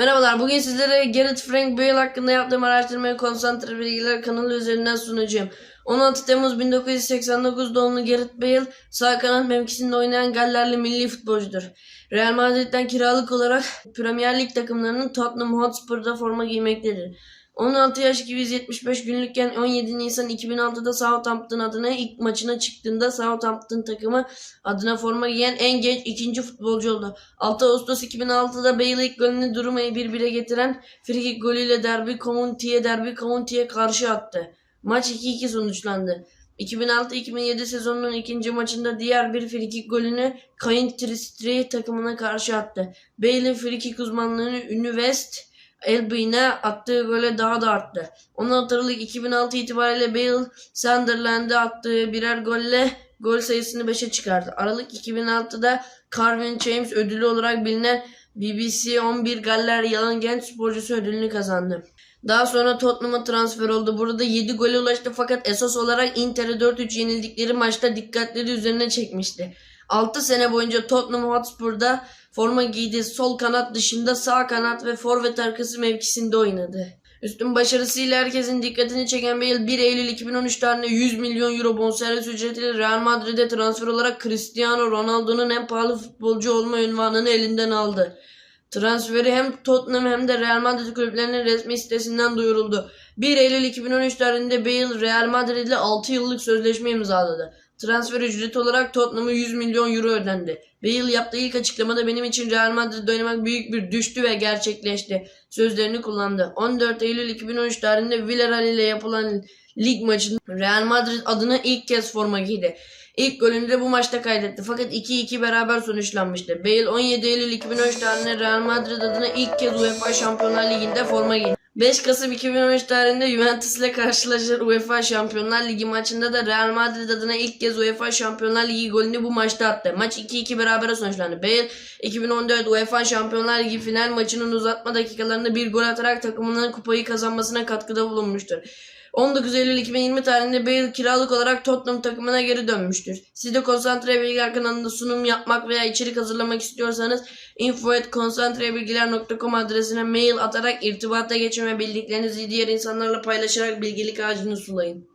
Merhabalar, bugün sizlere Gareth Frank Bale hakkında yaptığım araştırmaya konsantre bilgiler kanalı üzerinden sunacağım. 16 Temmuz 1989 doğumlu Gareth Bale, sağ kanat mevkisinde oynayan Gallerli milli futbolcudur. Real Madrid'den kiralık olarak Premier Lig takımlarının Tottenham Hotspur'da forma giymektedir. 16 yaş 275 günlükken 17 Nisan 2006'da Southampton adına ilk maçına çıktığında Southampton takımı adına forma giyen en genç ikinci futbolcu oldu. 6 Ağustos 2006'da Bale ilk golünü durumu 1-1'e getiren frikik golüyle Derby County'ye Derby County'ye karşı attı. Maç 2-2 sonuçlandı. 2006-2007 sezonunun ikinci maçında diğer bir frikik golünü Coventry takımına karşı attı. Bale'in frikik uzmanlığını ünlü West Albion'e attığı gole daha da arttı. 16 Aralık 2006 itibariyle Bale Sunderland'e attığı birer golle gol sayısını 5'e çıkardı. Aralık 2006'da Carvin James ödülü olarak bilinen BBC 11 Galler Yalan Genç Sporcusu ödülünü kazandı. Daha sonra Tottenham'a transfer oldu. Burada 7 gole ulaştı fakat esas olarak Inter'e 4-3 yenildikleri maçta dikkatleri üzerine çekmişti. 6 sene boyunca Tottenham Hotspur'da forma giydi. Sol kanat dışında sağ kanat ve forvet arkası mevkisinde oynadı. Üstün başarısıyla herkesin dikkatini çeken Bale 1 Eylül 2013 tarihinde 100 milyon euro bonservis ücretiyle Real Madrid'e transfer olarak Cristiano Ronaldo'nun en pahalı futbolcu olma ünvanını elinden aldı. Transferi hem Tottenham hem de Real Madrid kulüplerinin resmi sitesinden duyuruldu. 1 Eylül 2013 tarihinde Bale Real Madrid ile 6 yıllık sözleşme imzaladı. Transfer ücreti olarak Tottenham'a 100 milyon euro ödendi. Bale yaptığı ilk açıklamada benim için Real Madrid'de oynamak büyük bir düştü ve gerçekleşti. Sözlerini kullandı. 14 Eylül 2013 tarihinde Villarreal ile yapılan lig maçında Real Madrid adına ilk kez forma giydi. İlk golünü de bu maçta kaydetti fakat 2-2 beraber sonuçlanmıştı. Bale 17 Eylül 2013 tarihinde Real Madrid adına ilk kez UEFA Şampiyonlar Ligi'nde forma giydi. 5 Kasım 2013 tarihinde Juventus ile karşılaşır UEFA Şampiyonlar Ligi maçında da Real Madrid adına ilk kez UEFA Şampiyonlar Ligi golünü bu maçta attı. Maç 2-2 berabere sonuçlandı. Bale 2014 UEFA Şampiyonlar Ligi final maçının uzatma dakikalarında bir gol atarak takımının kupayı kazanmasına katkıda bulunmuştur. 19 Eylül 2020 tarihinde Bale kiralık olarak Tottenham takımına geri dönmüştür. Siz de Konsantre Bilgiler kanalında sunum yapmak veya içerik hazırlamak istiyorsanız info.konsantrebilgiler.com adresine mail atarak irtibata geçin ve bildiklerinizi diğer insanlarla paylaşarak bilgilik ağacını sulayın.